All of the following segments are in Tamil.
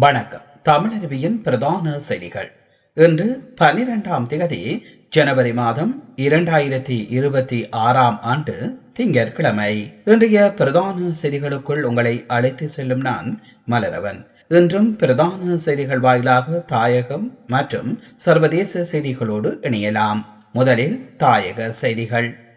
வணக்கம். தமிழருவியின் பிரதான செய்திகள். இன்று பனிரெண்டாம் திகதி ஜனவரி மாதம் இரண்டாயிரத்தி இருபத்தி ஆறாம் ஆண்டு திங்கட்கிழமை. இன்றைய பிரதான செய்திகளுக்குள் உங்களை அழைத்து செல்லும் நான் மலரவன். இன்றும் பிரதான செய்திகள் வாயிலாக தாயகம் மற்றும் சர்வதேச செய்திகளோடு இணையலாம். முதலில் தாயக செய்திகள்.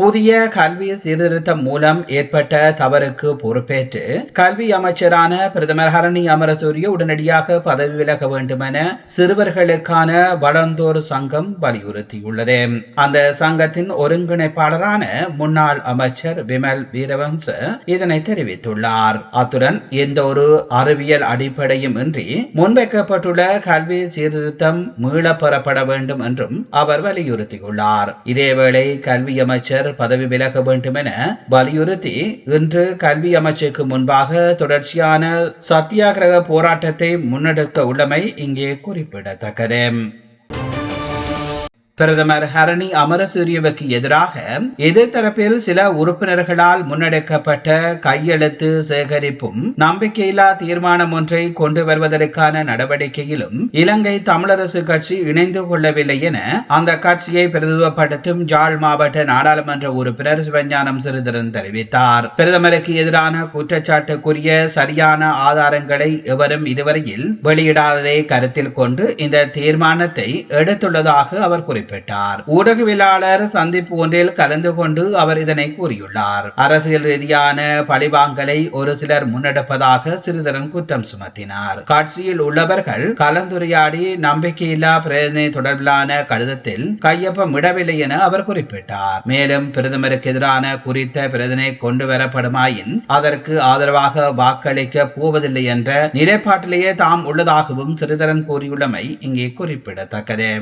புதிய கல்வி சீர்திருத்தம் மூலம் ஏற்பட்ட தவறுக்கு பொறுப்பேற்று கல்வி அமைச்சரான பிரதமர் ஹரணி அமரசூரிய உடனடியாக பதவி விலக வேண்டும் என சிறுவர்களுக்கான வளர்ந்தோர் சங்கம் வலியுறுத்தியுள்ளது. அந்த சங்கத்தின் ஒருங்கிணைப்பாளரான முன்னாள் அமைச்சர் விமல் வீரவம்ச இதனை தெரிவித்துள்ளார். அத்துடன் எந்த ஒரு அறிவியல் அடிப்படையும் இன்றி முன்வைக்கப்பட்டுள்ள கல்வி சீர்திருத்தம் மீளப்பெறப்பட வேண்டும் என்றும் அவர் வலியுறுத்தியுள்ளார். இதேவேளை கல்வி அமைச்சர் பதவி விலக வேண்டும் என வலியுறுத்தி இன்று கல்வி அமைச்சுக்கு முன்பாக தொடர்ச்சியான சத்தியாகிரக போராட்டத்தை முன்னெடுக்க உள்ளமை இங்கே குறிப்பிடத்தக்கது. பிரதமர் ஹரணி அமரசூரியவுக்கு எதிராக எதிர்த்தரப்பில் சில உறுப்பினர்களால் முன்னெடுக்கப்பட்ட கையெழுத்து சேகரிப்பும் நம்பிக்கையில்லா தீர்மானம் ஒன்றை கொண்டு வருவதற்கான நடவடிக்கையிலும் இலங்கை தமிழரசு கட்சி இணைந்து கொள்ளவில்லை என அந்த கட்சியை பிரதிநிதித்துவப்படுத்தும் ஜாழ் மாவட்ட நாடாளுமன்ற உறுப்பினர் சிவஞானம் சிறிதரன் தெரிவித்தார். பிரதமருக்கு எதிரான குற்றச்சாட்டுக்குரிய சரியான ஆதாரங்களை எவரும் இதுவரையில் வெளியிடாததை கருத்தில் கொண்டு இந்த தீர்மானத்தை எடுத்துள்ளதாக அவர் குறிப்பிட்டார். குறிப்பிட்டார் ஊடகவியலாளர் சந்திப்பு ஒன்றில் கலந்து கொண்டு அவர் இதனை கூறியுள்ளார். அரசியல் ரீதியான பழிவாங்கலை ஒரு சிலர் முன்னெடுப்பதாக சிறிதரன் குற்றம் சுமத்தினார். காட்சியில் உள்ளவர்கள் கலந்துரையாடி நம்பிக்கையில்லா பிரதிநிதி தொடர்பிலான கடிதத்தில் கையொப்பம் இடவில்லை என அவர் குறிப்பிட்டார். மேலும் பிரதமருக்கு எதிரான குறித்த பிரதனை கொண்டு வரப்படுமாயின் அதற்கு ஆதரவாக வாக்களிக்க போவதில்லை என்ற நிலைப்பாட்டிலேயே தாம் உள்ளதாகவும் சிறிதரன் கூறியுள்ளமை இங்கே குறிப்பிடத்தக்கது.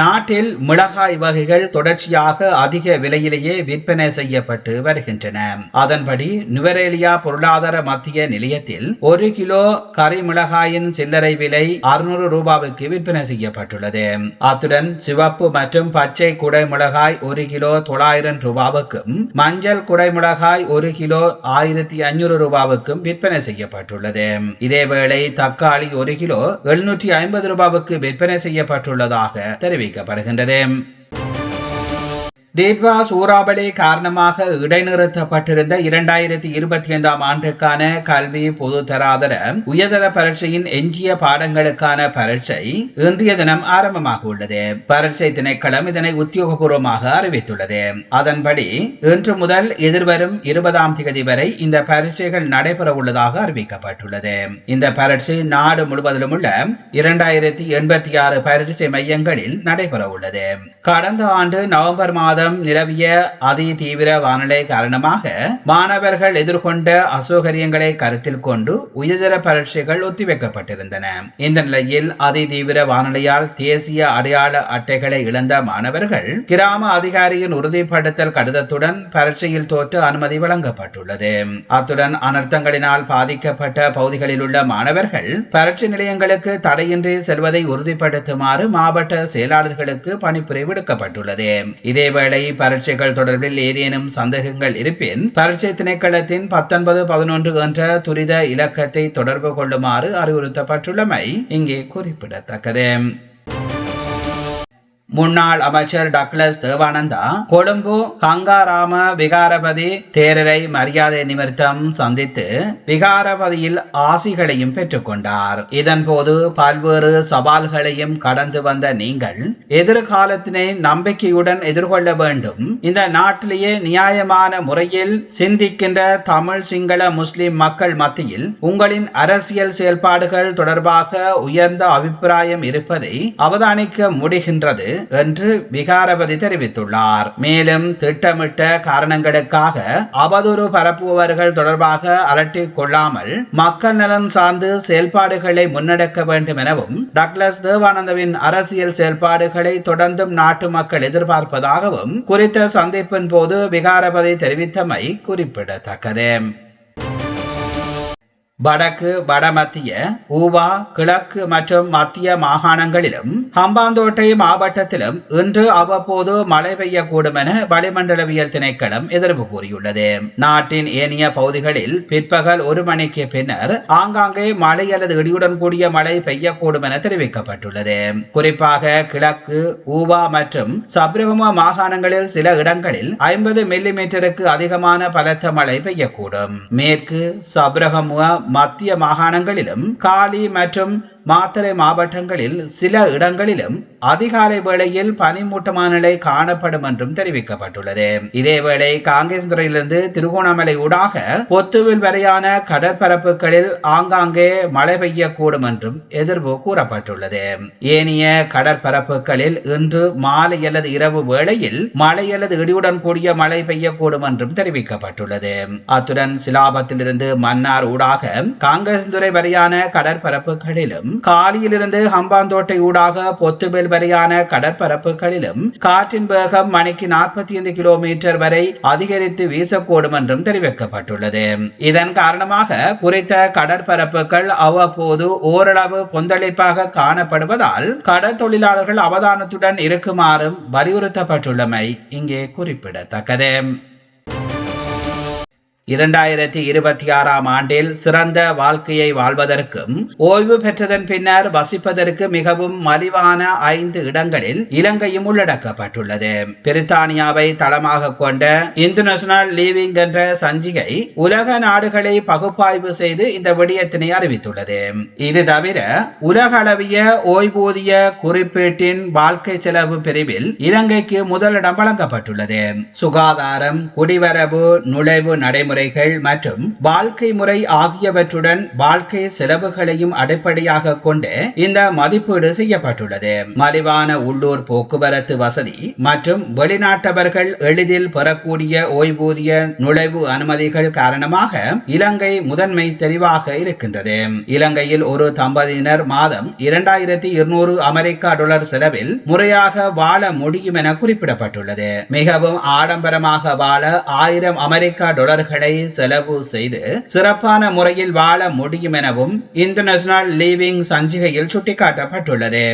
நாட்டில் மிளகாய் வகைகள் தொடர்ச்சியாக அதிக விலையிலேயே விற்பனை செய்யப்பட்டு வருகின்றன. அதன்படி நுவரேலியா பொருளாதார மத்திய நிலையத்தில் ஒரு கிலோ கறி மிளகாயின் சில்லறை விலை அறுநூறு ரூபாவுக்கு விற்பனை செய்யப்பட்டுள்ளது. அத்துடன் சிவப்பு மற்றும் பச்சை குடை மிளகாய் ஒரு கிலோ தொள்ளாயிரம் ரூபாவுக்கும் மஞ்சள் குடை மிளகாய் ஒரு கிலோ ஆயிரத்தி ஐநூறு ரூபாவுக்கும் விற்பனை செய்யப்பட்டுள்ளது. இதேவேளை தக்காளி ஒரு கிலோ எழுநூற்றி ஐம்பது ரூபாவுக்கு விற்பனை செய்யப்பட்டுள்ளதாக தெரிவிக்கப்படுகின்றது டேட்வா சூறாவளி காரணமாக இடைநிறுத்தப்பட்டிருந்த இரண்டாயிரத்தி இருபத்தி ஐந்தாம் ஆண்டுக்கான கல்வி பொது தராதர உயர்தர பரீட்சையின் எஞ்சிய பாடங்களுக்கான பரீட்சை இன்றைய தினம் ஆரம்பமாக உள்ளது. பரீட்சை திணைக்களம் இதனை உத்தியோகபூர்வமாக அறிவித்துள்ளது. அதன்படி இன்று முதல் எதிர்வரும் இருபதாம் தேதி வரை இந்த பரீட்சைகள் நடைபெற உள்ளதாக அறிவிக்கப்பட்டுள்ளது. இந்த பரீட்சை நாடு முழுவதிலும் உள்ள இரண்டாயிரத்தி எண்பத்தி ஆறு பரீட்சை மையங்களில் நடைபெற உள்ளது. கடந்த ஆண்டு நவம்பர் மாதம் மாதம் நிலவிய அதி தீவிர வானிலை காரணமாக மாணவர்கள் எதிர்கொண்ட அசௌகரியங்களை கருத்தில் கொண்டு உயர்தர பரீட்சைகள் ஒத்திவைக்கப்பட்டிருந்தன. இந்த நிலையில் அதி தீவிர வானிலையால் தேசிய அடையாள அட்டைகளை இழந்த மாணவர்கள் கிராம அதிகாரியின் உறுதிப்படுத்தல் கடிதத்துடன் பரீட்சையில் தோற்று அனுமதி வழங்கப்பட்டுள்ளது. அத்துடன் அனர்த்தங்களினால் பாதிக்கப்பட்ட பகுதிகளில் உள்ள மாணவர்கள் பரீட்சை நிலையங்களுக்கு தடையின்றி செல்வதை உறுதிப்படுத்துமாறு மாவட்ட செயலாளர்களுக்கு பணிப்புரை விடுக்கப்பட்டுள்ளது இதேவேளை வேளை பரீட்சைகள் தொடர்பில் ஏதேனும் சந்தேகங்கள் இருப்பின் பரீட்சை திணைக்களத்தின் பத்தொன்பது பதினொன்று என்ற துரித இலக்கத்தை தொடர்பு கொள்ளுமாறு அறிவுறுத்தப்பட்டுள்ளமை இங்கே குறிப்பிடத்தக்கது. முன்னாள் அமைச்சர் டக்ளஸ் தேவானந்தா கொழும்பு கங்காராம விகாரபதி தேரரை மரியாதை நிமித்தம் சந்தித்து விகாரபதியில் ஆசிகளையும் பெற்றுக்கொண்டார் இதன் போது பல்வேறு சவால்களையும் கடந்து வந்த நீங்கள் எதிர்காலத்தினை நம்பிக்கையுடன் எதிர்கொள்ள வேண்டும். இந்த நாட்டிலேயே நியாயமான முறையில் சிந்திக்கின்ற தமிழ் சிங்கள முஸ்லிம் மக்கள் மத்தியில் உங்களின் அரசியல் செயல்பாடுகள் தொடர்பாக உயர்ந்த அபிப்பிராயம் இருப்பதை அவதானிக்க முடிகின்றது. என்று விகாரபதி தெரிவித்துள்ளார். மேலும் திட்டமிட்ட காரணங்களுக்காக அவதூறு பரப்புபவர்கள் தொடர்பாக அலட்டிக் கொள்ளாமல் மக்கள் நலன் சார்ந்து செயல்பாடுகளை முன்னெடுக்க வேண்டும் எனவும் டக்ளஸ் தேவானந்தவின் அரசியல் செயல்பாடுகளை தொடர்ந்தும் நாட்டு மக்கள் எதிர்பார்ப்பதாகவும் குறித்த சந்திப்பின் போது விகாரபதி தெரிவித்தமை குறிப்பிடத்தக்கது. வடக்கு வடமத்திய ஊவா கிழக்கு மற்றும் மத்திய மாகாணங்களிலும் ஹம்பாந்தோட்டை மாவட்டத்திலும் இன்று அவ்வப்போது மழை பெய்யக்கூடும் என வளிமண்டலவியல் திணைக்களம் எதிர்ப்பு கூறியுள்ளது. நாட்டின் ஏனைய பகுதிகளில் பிற்பகல் ஒரு மணிக்கு பின்னர் ஆங்காங்கே மழை அல்லது இடியுடன் கூடிய மழை பெய்யக்கூடும் என தெரிவிக்கப்பட்டுள்ளது. குறிப்பாக கிழக்கு ஊவா மற்றும் சப்ரகம மாகாணங்களில் சில இடங்களில் ஐம்பது மில்லி மீட்டருக்கு அதிகமான பலத்த மழை பெய்யக்கூடும். மேற்கு சப்ரகமுவ மத்திய மாகாணங்களிலும் காலி மற்றும் மாத்தறை மாவட்டங்களில் சில இடங்களிலும் அதிகாலை வேளையில் பனிமூட்டமான நிலை காணப்படும் என்றும் தெரிவிக்கப்பட்டுள்ளது. இதேவேளை காங்கிரஸ் துறையிலிருந்து திருகோணமலை ஊடாக பொத்துவில் வரையான கடற்பரப்புகளில் ஆங்காங்கே மழை பெய்யக்கூடும் என்றும் எதிர்ப்பு கூறப்பட்டுள்ளது. ஏனைய கடற்பரப்புகளில் இன்று மாலை அல்லது இரவு வேளையில் மழை அல்லது இடியுடன் கூடிய மழை பெய்யக்கூடும் என்றும் தெரிவிக்கப்பட்டுள்ளது. அத்துடன் சிலாபத்திலிருந்து மன்னார் ஊடாக காங்கிரஸ் துறை வரையான கடற்பரப்புகளிலும் காலியிலிருந்து ஹம்பாந்தோட்டை ஊடாக பொத்துபெல் வரையான கடற்பரப்புகளிலும் காற்றின் வேகம் மணிக்கு நாற்பத்தி ஐந்து கிலோமீட்டர் வரை அதிகரித்து வீசக்கூடும் என்றும் தெரிவிக்கப்பட்டுள்ளது. இதன் காரணமாக குறித்த கடற்பரப்புகள் அவ்வப்போது ஓரளவு கொந்தளிப்பாக காணப்படுவதால் கடற்தொழிலாளர்கள் அவதானத்துடன் இருக்குமாறும் வலியுறுத்தப்பட்டுள்ளமை இங்கே குறிப்பிடத்தக்கது. இரண்டாயிரத்தி இருபத்தி ஆறாம் ஆண்டில் சிறந்த வாழ்க்கையை வாழ்வதற்கும் ஓய்வு பெற்றதன் பின்னர் வசிப்பதற்கு மிகவும் மலிவான ஐந்து இடங்களில் இலங்கையும் உள்ளடக்கப்பட்டுள்ளது. பிரித்தானியாவை தளமாக கொண்ட இன்டர்நேஷனல் லீவிங் என்ற சஞ்சிகை உலக நாடுகளை பகுப்பாய்வு செய்து இந்த விடயத்தினை அறிவித்துள்ளது. இது தவிர உலகளவிய ஓய்வூதிய குறிப்பீட்டின் வாழ்க்கை செலவு பிரிவில் இலங்கைக்கு முதலிடம் வழங்கப்பட்டுள்ளது. சுகாதாரம் குடிவரவு நுழைவு நடைமுறை நடைமுறைகள் மற்றும் வாழ்க்கை முறை ஆகியவற்றுடன் வாழ்க்கை செலவுகளையும் அடிப்படையாக கொண்டு இந்த மதிப்பீடு செய்யப்பட்டுள்ளது. மலிவான உள்ளூர் போக்குவரத்து வசதி மற்றும் வெளிநாட்டவர்கள் எளிதில் பெறக்கூடிய ஓய்வூதிய நுழைவு அனுமதிகள் காரணமாக இலங்கை முதன்மை தெளிவாக இருக்கின்றது. இலங்கையில் ஒரு தம்பதியினர் மாதம் இரண்டாயிரத்தி இருநூறு அமெரிக்கா டாலர் செலவில் முறையாக வாழ முடியும் என குறிப்பிடப்பட்டுள்ளது. மிகவும் ஆடம்பரமாக வாழ ஆயிரம் அமெரிக்கா டாலர்கள் நேரங்களை செலவு செய்து சிறப்பான முறையில் வாழ முடியும் எனவும் இன்டர்நேஷனல் லீவிங் சஞ்சிகையில் சுட்டிக்காட்டப்பட்டுள்ளது.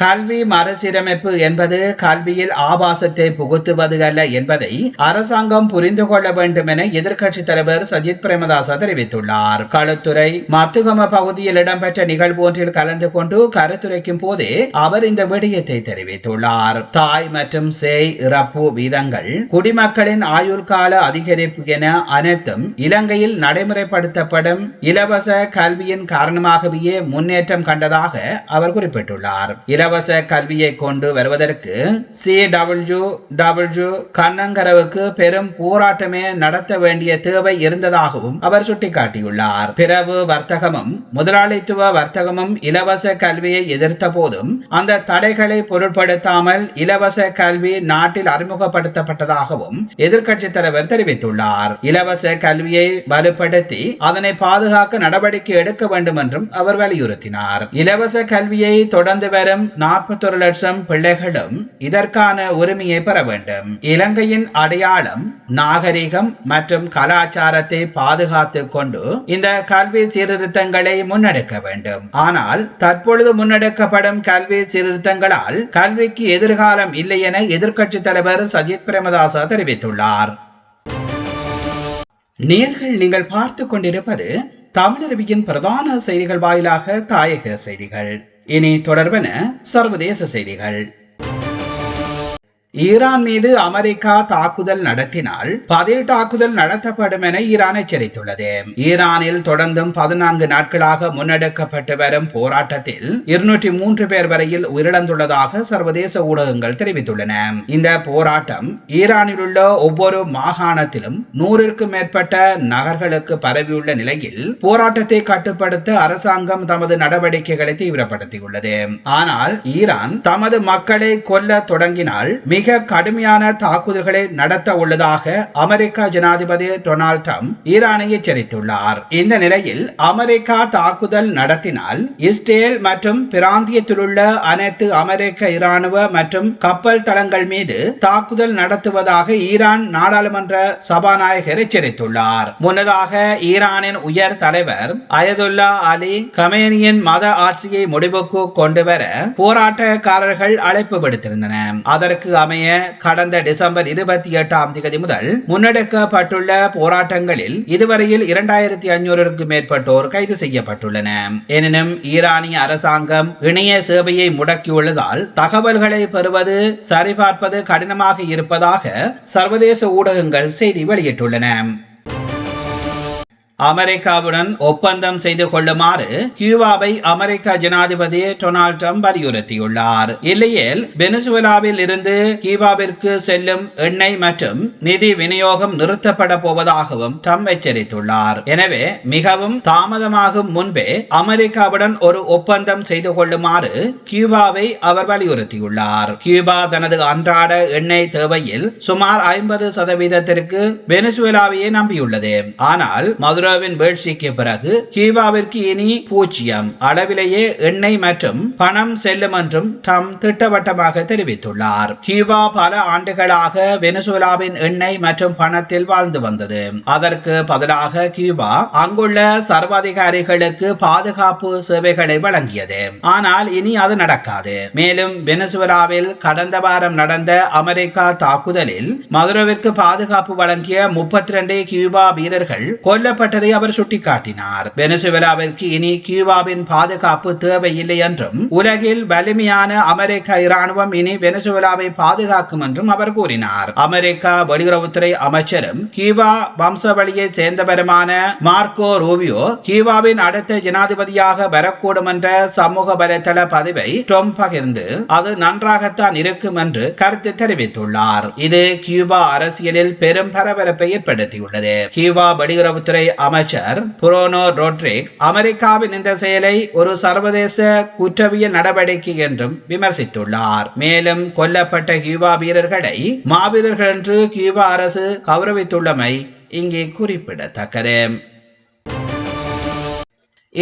கல்வி மறுசீரமைப்பு என்பது கல்வியில் ஆபாசத்தை புகுத்துவது அல்ல என்பதை அரசாங்கம் புரிந்து கொள்ள வேண்டும் என எதிர்க்கட்சி தலைவர் சஜித் பிரேமதாச தெரிவித்துள்ளார். களுத்துறை மத்துகம பகுதியில் இடம்பெற்ற நிகழ்வு ஒன்றில் கலந்து கொண்டு கருத்துரைக்கும் போதே அவர் இந்த விடயத்தை தெரிவித்துள்ளார். தாய் மற்றும் சேய் இறப்பு வீதங்கள் குடிமக்களின் ஆயுள் கால அதிகரிப்பு என அனைத்தும் இலங்கையில் நடைமுறைப்படுத்தப்படும் இலவச கல்வியின் காரணமாகவே முன்னேற்றம் கண்டதாக அவர் குறிப்பிட்டுள்ளார். இலவச கல்வியை கொண்டு வருவதற்கு சி டபிள்யூ டபிள்யூ கண்ணங்கரவுக்கு பெரும் போராட்டமே நடத்த வேண்டிய தேவை இருந்ததாகவும் அவர் சுட்டிக்காட்டியுள்ளார். பிறவு வர்த்தகமும் முதலாளித்துவ வர்த்தகமும் இலவச கல்வியை எதிர்த்த போதும் அந்த தடைகளை பொருட்படுத்தாமல் இலவச கல்வி நாட்டில் அறிமுகப்படுத்தப்பட்டதாகவும் எதிர்கட்சி தலைவர் தெரிவித்துள்ளார். இலவச கல்வியை வலுப்படுத்தி அதனை பாதுகாக்க நடவடிக்கை எடுக்க வேண்டும் என்றும் அவர் வலியுறுத்தினார். இலவச கல்வியை தொடர்ந்து வரும் நாற்பத்தொரு லட்சம் பிள்ளைகளும் இதற்கான உரிமையை பெற வேண்டும். இலங்கையின் அடையாளம் நாகரிகம் மற்றும் கலாச்சாரத்தை பாதுகாத்துக் கொண்டு இந்த கல்வி சீர்திருத்தங்களை முன்னெடுக்க வேண்டும். ஆனால் தற்பொழுது முன்னெடுக்கப்படும் கல்வி சீர்திருத்தங்களால் கல்விக்கு எதிர்காலம் இல்லை என எதிர்க்கட்சி தலைவர் சஜித் பிரேமதாசா தெரிவித்துள்ளார். நேர்கள் நீங்கள் பார்த்து கொண்டிருப்பது தமிழருவியின் பிரதான செய்திகள் வாயிலாக தாயக செய்திகள். இனி தொடர்பென சர்வதேச செய்திகள். ஈரான் மீது அமெரிக்கா தாக்குதல் நடத்தினால் பதில் தாக்குதல் நடத்தப்படும் என ஈரான் எச்சரித்துள்ளது. ஈரானில் தொடர்ந்தும் பதினான்கு நாட்களாக முன்னெடுக்கப்பட்டு வரும் போராட்டத்தில் இருநூற்றி மூன்று பேர் வரையில் உயிரிழந்துள்ளதாக சர்வதேச ஊடகங்கள் தெரிவித்துள்ளன. இந்த போராட்டம் ஈரானில் உள்ள ஒவ்வொரு மாகாணத்திலும் நூறிற்கும் மேற்பட்ட நகர்களுக்கு பரவியுள்ள நிலையில் போராட்டத்தை கட்டுப்படுத்த அரசாங்கம் தமது நடவடிக்கைகளை தீவிரப்படுத்தியுள்ளது. ஆனால் ஈரான் தமது மக்களை கொல்ல தொடங்கினால் மிக மிக கடுமையான தாக்குதல்களை நடத்த உள்ளதாக அமெரிக்க ஜனாதிபதி டொனால்ட் ட்ரம்ப் ஈரானை எச்சரித்துள்ளார். இந்த நிலையில் அமெரிக்கா தாக்குதல் நடத்தினால் இஸ்ரேல் மற்றும் பிராந்தியத்திலுள்ள அனைத்து அமெரிக்க இராணுவ மற்றும் கப்பல் தளங்கள் மீது தாக்குதல் நடத்துவதாக ஈரான் நாடாளுமன்ற சபாநாயகர் எச்சரித்துள்ளார். முன்னதாக ஈரானின் உயர் தலைவர் அயதுல்லா அலி கமேனியின் மத ஆட்சியை முடிவுக்கு கொண்டுவர போராட்டக்காரர்கள் அழைப்பு விடுத்திருந்தனர் அதற்கு அமை அமைய கடந்த டிசம்பர் இருபத்தி எட்டாம் தேதி முதல் முன்னெடுக்கப்பட்டுள்ள போராட்டங்களில் இதுவரையில் இரண்டாயிரத்தி ஐநூறுக்கும் மேற்பட்டோர் கைது செய்யப்பட்டுள்ளன. எனினும் ஈரானிய அரசாங்கம் இணைய சேவையை முடக்கியுள்ளதால் தகவல்களை பெறுவது சரிபார்ப்பது கடினமாக இருப்பதாக சர்வதேச ஊடகங்கள் செய்தி வெளியிட்டுள்ளன. அமெரிக்காவுடன் ஒப்பந்தம் செய்து கொள்ளுமாறு கியூபாவை அமெரிக்க ஜனாதிபதி டொனால்ட் ட்ரம்ப் வலியுறுத்தியுள்ளார். இல்லையில் வெனிசுவேலாவில் இருந்து கியூபாவிற்கு செல்லும் எண்ணெய் மற்றும் நிதி விநியோகம் நிறுத்தப்பட போவதாகவும் ட்ரம்ப் எச்சரித்துள்ளார். எனவே மிகவும் தாமதமாகும் முன்பே அமெரிக்காவுடன் ஒரு ஒப்பந்தம் செய்து கொள்ளுமாறு கியூபாவை அவர் வலியுறுத்தியுள்ளார். கியூபா தனது அன்றாட எண்ணெய் தேவையில் சுமார் ஐம்பது சதவீதத்திற்கு வெனிசுவேலாவையே நம்பியுள்ளது. ஆனால் மதுரை யூரோவின் வீழ்ச்சிக்கு பிறகு கியூபாவிற்கு இனி பூஜ்ஜியம் அளவிலேயே எண்ணெய் மற்றும் பணம் செல்லும் என்றும் டம் திட்டவட்டமாக தெரிவித்துள்ளார். கியூபா பல ஆண்டுகளாக வெனிசுலாவின் எண்ணெய் மற்றும் பணத்தில் வாழ்ந்து வந்தது. அதற்கு பதிலாக கியூபா அங்குள்ள சர்வாதிகாரிகளுக்கு பாதுகாப்பு சேவைகளை வழங்கியது. ஆனால் இனி அது நடக்காது. மேலும் வெனிசுலாவில் கடந்த வாரம் நடந்த அமெரிக்கா தாக்குதலில் மதுரவிற்கு பாதுகாப்பு வழங்கிய முப்பத்தி ரெண்டு கியூபா வீரர்கள் கொல்லப்பட்ட ஏற்பட்டதை அவர் சுட்டிக்காட்டினார். வெனிசுவேலாவிற்கு இனி கியூபாவின் பாதுகாப்பு தேவையில்லை என்றும் உலகில் வலிமையான அமெரிக்க இராணுவம் இனி வெனிசுவேலாவை பாதுகாக்கும் என்றும் அவர் கூறினார். அமெரிக்கா வெளியுறவுத்துறை அமைச்சரும் கியூபா வம்சவழியை சேர்ந்தவருமான மார்க்கோ ரூபியோ கியூபாவின் அடுத்த ஜனாதிபதியாக வரக்கூடும் என்ற சமூக வலைதள பதிவை ட்ரம்ப் பகிர்ந்து அது நன்றாகத்தான் இருக்கும் என்று கருத்து தெரிவித்துள்ளார். இது கியூபா அரசியலில் பெரும் பரபரப்பை ஏற்படுத்தியுள்ளது. கியூபா வெளியுறவுத்துறை அமைச்சர் புரோனோ ரோட்ரிக்ஸ் அமெரிக்காவின் இந்த செயலை ஒரு சர்வதேச குற்றவியல் நடவடிக்கை என்றும் விமர்சித்துள்ளார். மேலும் கொல்லப்பட்ட கியூபா வீரர்களை மாவீரர்கள் என்று கியூபா அரசு கௌரவித்துள்ளமை இங்கே குறிப்பிடத்தக்கது.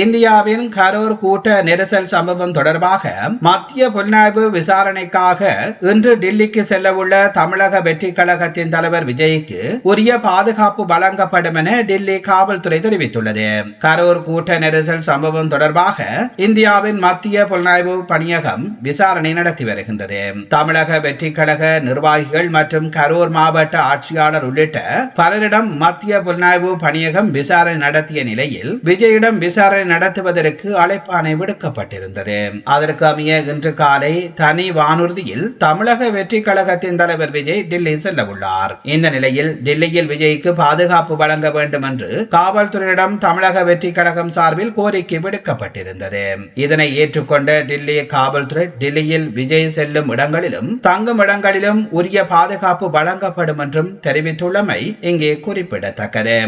இந்தியாவின் கரூர் கூட்ட நெரிசல் சம்பவம் தொடர்பாக மத்திய புலனாய்வு விசாரணைக்காக இன்று டில்லிக்கு செல்லவுள்ள தமிழக வெற்றி கழகத்தின் தலைவர் விஜய்க்கு உரிய பாதுகாப்பு வழங்கப்படும் என டெல்லி காவல்துறை தெரிவித்துள்ளது. கரூர் கூட்ட நெரிசல் சம்பவம் தொடர்பாக இந்தியாவின் மத்திய புலனாய்வு பணியகம் விசாரணை நடத்தி வருகின்றது. தமிழக வெற்றி கழக நிர்வாகிகள் மற்றும் கரூர் மாவட்ட ஆட்சியாளர் உள்ளிட்ட பலரிடம் மத்திய புலனாய்வு பணியகம் விசாரணை நடத்திய நிலையில் விஜயிடம் விசாரணை நடத்துவதற்கு அழைப்பானை விடுக்கப்பட்டிருந்தது. அதற்கு அமைய இன்று காலை தனி வானூர்தியில் தமிழக வெற்றி கழகத்தின் தலைவர் விஜய் டெல்லி செல்ல உள்ளார் இந்த நிலையில் டெல்லியில் விஜய்க்கு பாதுகாப்பு வழங்க வேண்டும் என்று காவல்துறையிடம் தமிழக வெற்றி கழகம் சார்பில் கோரிக்கை விடுக்கப்பட்டிருந்தது. இதனை ஏற்றுக்கொண்ட டில்லி காவல்துறை டெல்லியில் விஜய் செல்லும் இடங்களிலும் தங்கும் இடங்களிலும் உரிய பாதுகாப்பு வழங்கப்படும் என்றும் தெரிவித்துள்ளமை இங்கே குறிப்பிடத்தக்கது.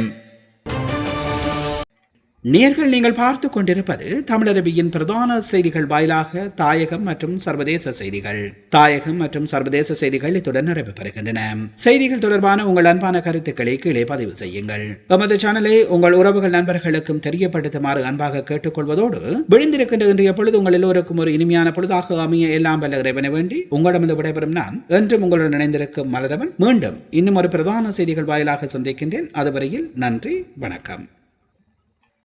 நேர்கள் நீங்கள் பார்த்து கொண்டிருப்பது தமிழரபியின் பிரதான செய்திகள் வாயிலாக தாயகம் மற்றும் சர்வதேச செய்திகள். தாயகம் மற்றும் சர்வதேச செய்திகள் இத்துடன் நிறைவு பெறுகின்றன. செய்திகள் தொடர்பான உங்கள் அன்பான கருத்துக்களை கீழே பதிவு செய்யுங்கள். எமது சேனலை உங்கள் உறவுகள் நண்பர்களுக்கும் தெரியப்படுத்துமாறு அன்பாக கேட்டுக்கொள்வதோடு விழுந்திருக்கின்ற இன்றைய பொழுது உங்கள் எல்லோருக்கும் ஒரு இனிமையான பொழுதாக அமைய எல்லாம் வல்ல இறைவனை வேண்டி உங்களிடமிருந்து விடைபெறும் நான் என்றும் உங்களுடன் இணைந்திருக்கும் மலரவன். மீண்டும் இன்னும் ஒரு பிரதான செய்திகள் வாயிலாக சந்திக்கின்றேன். அதுவரையில் நன்றி வணக்கம்.